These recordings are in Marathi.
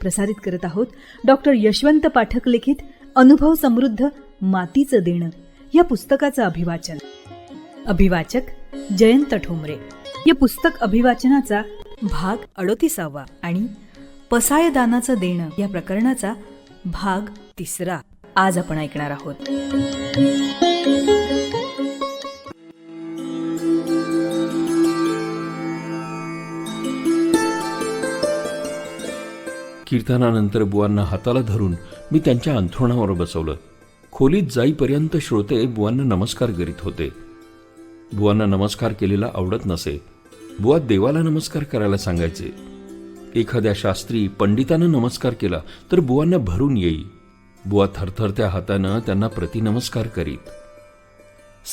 प्रसारित करत आहोत डॉक्टर यशवंत पाठक लिखित अनुभव समृद्ध मातीचं देणं. या पुस्तकाचं अभिवाचन. अभिवाचक जयंत ठोंबरे. या पुस्तक अभिवाचनाचा भाग अडोतीसावा आणि पसायदानाचं देणं या प्रकरणाचा भाग तिसरा. आज आपण ऐकणार आहोत. कीर्तनानंतर बुवांना हाताला धरून मी त्यांच्या अंथरुणावर बसवलं. खोलीत जाईपर्यंत श्रोते बुवांना नमस्कार करीत होते. बुवांना नमस्कार केलेला आवडत नसे. बुवा देवाला नमस्कार करायला सांगायचे. एखाद्या शास्त्री पंडितानं नमस्कार केला तर बुवांना भरून येई. बुवा थरथरत्या हातानं त्यांना प्रतिनमस्कार करीत.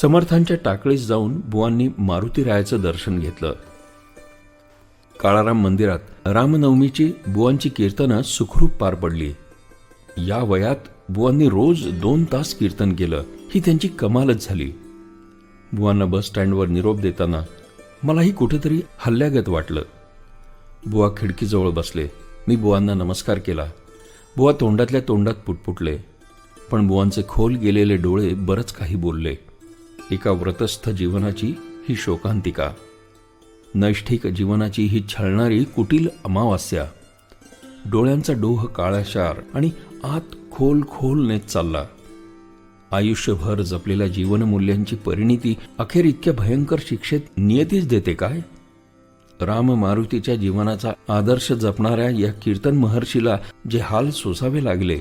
समर्थांच्या टाकळीस जाऊन बुवांनी मारुतीरायाचं दर्शन घेतलं. काळाराम मंदिरात रामनवमीची बुवांची कीर्तनं सुखरूप पार पडली. या वयात बुवांनी रोज दोन तास कीर्तन केलं. ही त्यांची कमालच झाली. बुवांना बस स्टँडवर निरोप देताना मलाही कुठेतरी हल्ल्यागत वाटलं. बुवा खिडकीजवळ बसले. मी बुवांना नमस्कार केला. बुवा तोंडातल्या तोंडात पुटपुटले. पण बुवांचे खोल गेलेले डोळे बरंच काही बोलले. एका व्रतस्थ जीवनाची ही शोकांतिका. नैष्ठिक जीवनाची ही छळणारी कुटील अमावास्या. डोळ्यांचा डोह काळाशार आणि आत खोल खोल नेत चालला. आयुष्यभर जपलेल्या जीवनमूल्यांची परिणिती अखेर इतक्या भयंकर शिक्षेत नियतीच देते काय? राम मारुतीच्या जीवनाचा आदर्श जपणाऱ्या या कीर्तन महर्षीला जे हाल सोसावे लागले.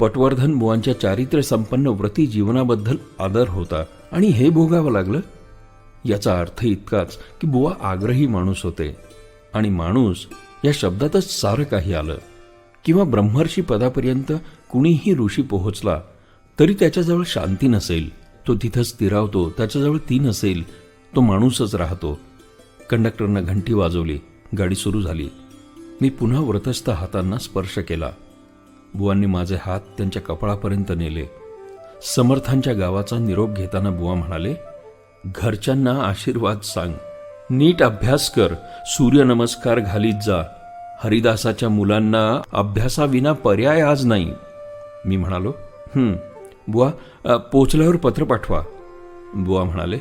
पटवर्धन बुवांच्या चारित्र्य संपन्न व्रती जीवनाबद्दल आदर होता आणि हे भोगावं लागलं. याचा अर्थ इतकाच की बुवा आग्रही माणूस होते. आणि माणूस या शब्दातच सारं काही आलं. किंवा ब्रह्मर्षी पदापर्यंत कुणीही ऋषी पोहोचला तरी त्याच्याजवळ शांती नसेल. तो तिथं स्थिरावतो त्याच्याजवळ ती नसेल. तो माणूसच राहतो. कंडक्टरनं घंटी वाजवली गाडी सुरू झाली. मी पुन्हा व्रतस्थ हातांना स्पर्श केला. बुवांनी माझे हात त्यांच्या कपाळापर्यंत नेले. समर्थांच्या गावाचा निरोप घेताना बुवा म्हणाले घरच्यांना आशीर्वाद सांग. नीट अभ्यास कर. सूर्यनमस्कार घालीत जा. हरिदासाच्या मुलांना अभ्यासाविना पर्याय आज नाही. मी म्हणालो बुवा पोचल्यावर पत्र पाठवा. बुवा म्हणाले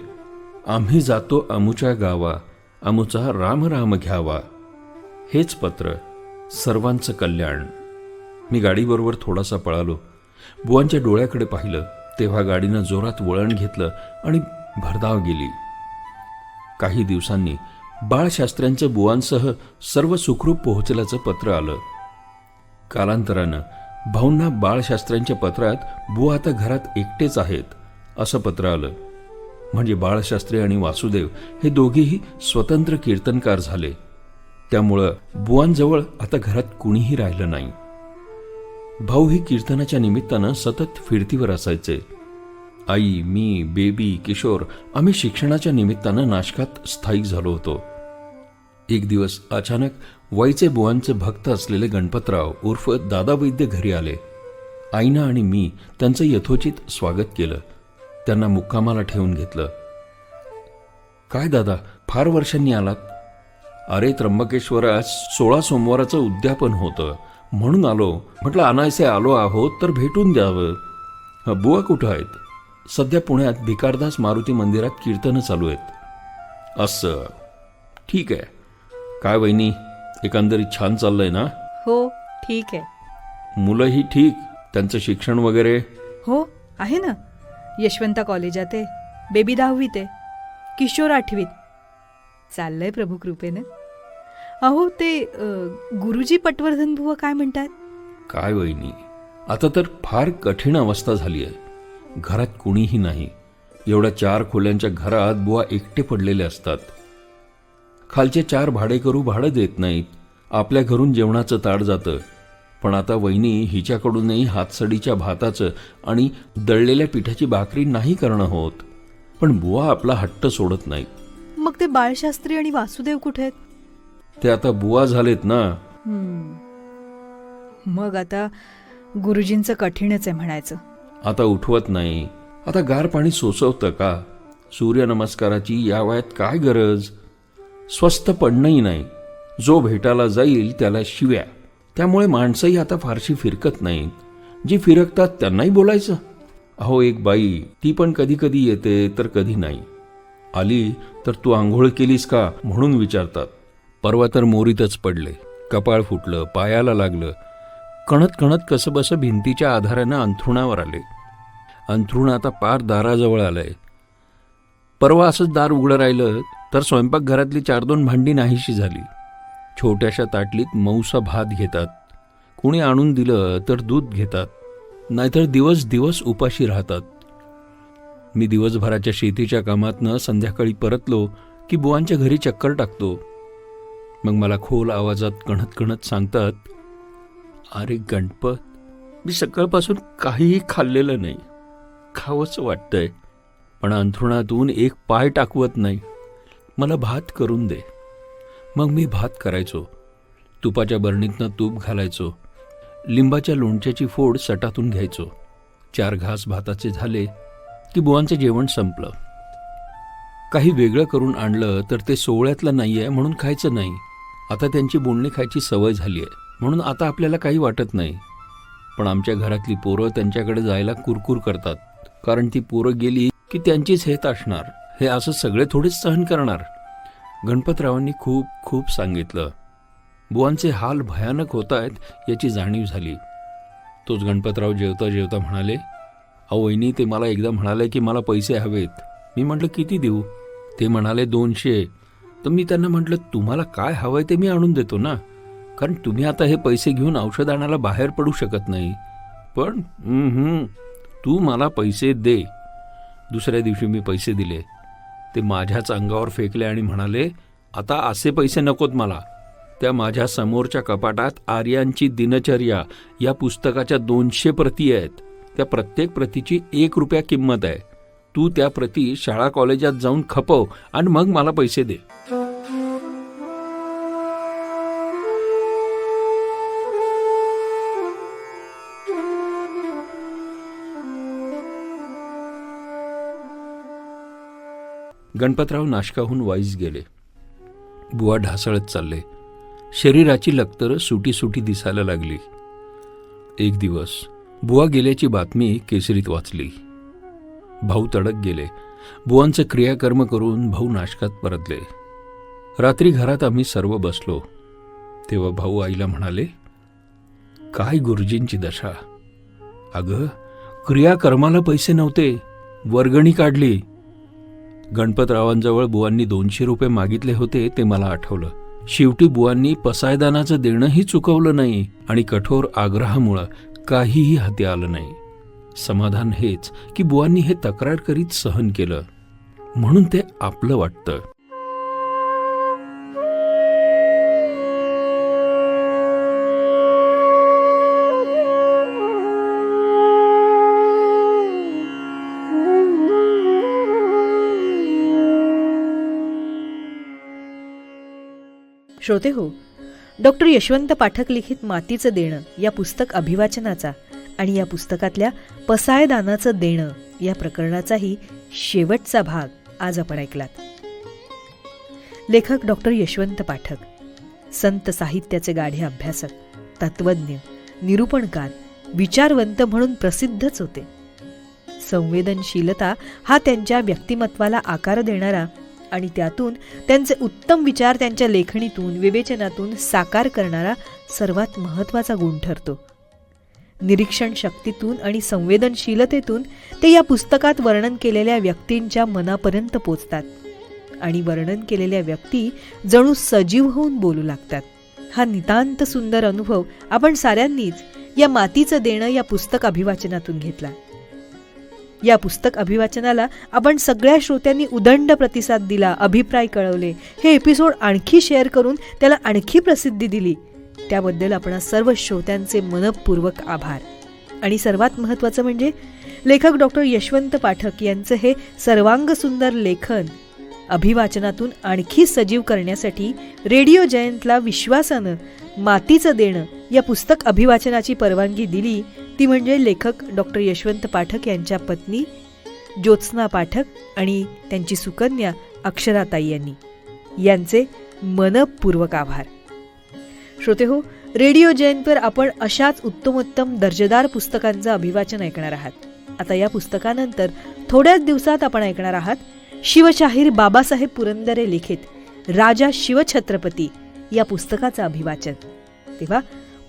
आम्ही जातो अमुच्या गावा. अमुचा राम राम घ्यावा. हेच पत्र सर्वांचं कल्याण. मी गाडीबरोबर थोडासा पळालो. बुवांच्या डोळ्याकडे पाहिलं. तेव्हा गाडीनं जोरात वळण घेतलं आणि भरधाव गेली. काही दिवसांनी बाळशास्त्र्यांच्या बुवांसह सर्व सुखरूप पोहोचल्याचं पत्र आलं. कालांतरानं भाऊंना बाळशास्त्र्यांच्या पत्रात बुवा आता घरात एकटेच आहेत असं पत्र आलं. म्हणजे बाळशास्त्री आणि वासुदेव हे दोघेही स्वतंत्र कीर्तनकार झाले. त्यामुळं बुवांजवळ आता घरात कुणीही राहिलं नाही. भाऊ ही कीर्तनाच्या निमित्तानं सतत फिरतीवर असायचे. आई मी बेबी किशोर आम्ही शिक्षणाच्या निमित्तानं नाशकात स्थायिक झालो होतो. एक दिवस अचानक वाईचे बुवांचे भक्त असलेले गणपतराव उर्फ दादा वैद्य घरी आले. आईना आणि मी त्यांचं यथोचित स्वागत केलं. त्यांना मुक्कामाला ठेवून घेतलं. काय दादा फार वर्षांनी आलात? अरे त्र्यंबकेश्वरात सोळा सोमवाराचं उद्यापन होतं. म्हणून आलो. म्हटलं अनायसे आलो आहोत तर भेटून द्यावं. बुवा कुठं आहेत? सध्या पुण्यात भिकारदास मारुती मंदिरात कीर्तनं चालू आहेत. असं. ठीक आहे. काय वहिनी एकंदरीत छान चाललंय ना? हो ठीक आहे. मुलंही ठीक? त्यांचं शिक्षण वगैरे? हो आहे ना. यशवंता कॉलेजात आहे बेबी दहावीत आहे. किशोर आठवीत. चाललंय प्रभू कृपेनं. अहो ते अ, गुरुजी पटवर्धन बुवा काय म्हणतात? काय वहिनी? आता तर फार कठीण अवस्था झाली आहे घरात कुणीही नाही. एवढ्या चार खोल्यांच्या घरात बुवा एकटे पडलेले असतात. खालचे चार भाडेकरू भाडं देत नाहीत. आपल्या घरून जेवणाचं ताट जातं. पण आता वहिनी हिच्याकडूनही हातसडीच्या भाताचं आणि दळलेल्या पिठाची भाकरी नाही करणं होत. पण बुवा आपला हट्ट सोडत नाहीत. मग ते बाळशास्त्री आणि वासुदेव कुठे आहेत? ते आता बुवा झालेत ना. मग आता गुरुजींचं कठीणच आहे म्हणायचं. आता उठवत नाही. आता गार पाणी सोसवतं का? सूर्यनमस्काराची या वयात काय गरज? स्वस्त पडणंही नाही. जो भेटायला जाईल त्याला शिव्या. त्यामुळे माणसंही आता फारशी फिरकत नाहीत. जी फिरकतात त्यांनाही बोलायचं. अहो एक बाई ती पण कधी कधी येते तर कधी नाही. आली तर तू आंघोळ केलीस का? म्हणून विचारतात. परवा तर मोरीतच पडले. कपाळ फुटलं पायाला लागलं. कणत कणत कसं भिंतीच्या आधारानं अंथरुणावर आले. अंथरुण आता पार दाराजवळ आलंय. परवा असंच दार उघडं राहिलं तर स्वयंपाकघरातली चार दोन भांडी नाहीशी झाली. छोट्याशा ताटलीत मऊसा भात घेतात. कुणी आणून दिलं तर दूध घेतात. नाहीतर दिवस दिवस उपाशी राहतात. मी दिवसभराच्या शेतीच्या कामातनं संध्याकाळी परतलो की बुवांच्या घरी चक्कर टाकतो. मग मला खोल आवाजात कणत कणत सांगतात अरे गणपत मी सकाळपासून काहीही खाल्लेलं नाही. खावंच वाटतंय पण अंथरुणातून एक पाय टाकवत नाही. मला भात करून दे. मग मी भात करायचो. तुपाच्या बरणीतनं तूप घालायचो. लिंबाच्या लोणच्याची फोड सटातून घ्यायचो. चार घास भाताचे झाले की बुवांचं जेवण संपलं. काही वेगळं करून आणलं तर ते सोहळ्यातलं नाही आहे म्हणून खायचं नाही. आता त्यांची बोलणी खायची सवय झाली आहे म्हणून आता आपल्याला काही वाटत नाही. पण आमच्या घरातली पोरं त्यांच्याकडे जायला कुरकुर करतात. कारण ती पोरं गेली की त्यांचीच हेत असणार. हे असं सगळे थोडेच सहन करणार. गणपतरावांनी खूप खूप सांगितलं. बुवांचे हाल भयानक होत आहेत याची जाणीव झाली. तोच गणपतराव जेवता जेवता म्हणाले अहो ते मला एकदा म्हणाले की मला पैसे हवेत. मी म्हटलं किती देऊ? ते म्हणाले दोनशे. तर मी त्यांना म्हटलं तुम्हाला काय हवंय ते मी आणून देतो ना. कारण तुम्ही आता हे पैसे घेऊन औषध आणायला बाहेर पडू शकत नाही. पण तू मला पैसे दे. दुसऱ्या दिवशी मी पैसे दिले. ते माझ्याच अंगावर फेकले आणि म्हणाले आता असे पैसे नकोत मला. त्या माझ्या समोरच्या कपाटात आर्यांची दिनचर्या या पुस्तकाच्या दोनशे प्रती आहेत. त्या प्रत्येक प्रतीची एक रुपया किंमत आहे. तू त्या प्रती शाळा कॉलेजात जाऊन खपव आणि मग मला पैसे दे. गणपतराव नाशकाहून वाईस गेले. बुवा ढासळत चालले. शरीराची लक्तरं सुटी सुटी दिसायला लागली. एक दिवस बुवा गेल्याची बातमी केसरीत वाचली. भाऊ तडक गेले. बुवांचं क्रियाकर्म करून भाऊ नाशकात परतले. रात्री घरात आम्ही सर्व बसलो. तेव्हा भाऊ आईला म्हणाले काय गुरुजींची दशा. अगं क्रियाकर्माला पैसे नव्हते. वर्गणी काढली. गणपतरावांजवळ बुवांनी दोनशे रुपये मागितले होते ते मला आठवलं. शेवटी बुवांनी पसायदानाचं देणंही चुकवलं नाही आणि कठोर आग्रहामुळं काहीही हाती आलं नाही. समाधान हेच की बुवांनी हे तक्रार करीत सहन केलं. म्हणून ते आपलं वाटतं. श्रोते हो डॉक्टर यशवंत पाठक लिखित मातीचं देणं या पुस्तक अभिवाचनाचा आणि या पुस्तकातल्या पसायदानाचं देणं या प्रकरणाचाही शेवटचा भाग आज आपण ऐकलात. लेखक डॉक्टर यशवंत पाठक संत साहित्याचे गाढे अभ्यासक तत्वज्ञ निरूपणकार विचारवंत म्हणून प्रसिद्धच होते. संवेदनशीलता हा त्यांच्या व्यक्तिमत्वाला आकार देणारा आणि त्यातून त्यांचे उत्तम विचार त्यांच्या लेखणीतून विवेचनातून साकार करणारा सर्वात महत्त्वाचा गुण ठरतो. निरीक्षण शक्तीतून आणि संवेदनशीलतेतून ते या पुस्तकात वर्णन केलेल्या व्यक्तींच्या मनापर्यंत पोचतात आणि वर्णन केलेल्या व्यक्ती जणू सजीव होऊन बोलू लागतात. हा नितांत सुंदर अनुभव आपण साऱ्यांनीच या मातीचं देणं या पुस्तक अभिवाचनातून घेतला. या पुस्तक अभिवाचनाला आपण सगळ्या श्रोत्यांनी उदंड प्रतिसाद दिला अभिप्राय कळवले. हे एपिसोड आणखी शेअर करून त्याला आणखी प्रसिद्धी दिली. त्याबद्दल आपण सर्व श्रोत्यांचे मनपूर्वक आभार. आणि सर्वात महत्त्वाचं म्हणजे लेखक डॉक्टर यशवंत पाठक यांचं हे सर्वांग सुंदर लेखन अभिवाचनातून आणखी सजीव करण्यासाठी रेडिओ जयंतला विश्वासानं मातीचं देणं या पुस्तक अभिवाचनाची परवानगी दिली ती म्हणजे लेखक डॉक्टर यशवंत पाठक यांच्या पत्नी ज्योत्स्ना पाठक आणि त्यांची सुकन्या अक्षराताई यांनी. यांचे मनपूर्वक आभार. श्रोते हो रेडिओ जयंतवर आपण अशाच उत्तमोत्तम दर्जेदार पुस्तकांचं अभिवाचन ऐकणार आहात. आता या पुस्तकानंतर थोड्याच दिवसात आपण ऐकणार आहात शिवशाहीर बाबासाहेब पुरंदरे लिखित राजा शिवछत्रपती या पुस्तकाचं अभिवाचन. तेव्हा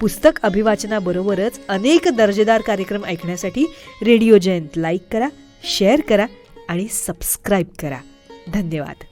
पुस्तक अभिवाचनाबरोबरच अनेक दर्जेदार कार्यक्रम ऐकण्यासाठी रेडिओ जयंत लाईक करा शेअर करा आणि सबस्क्राईब करा. धन्यवाद.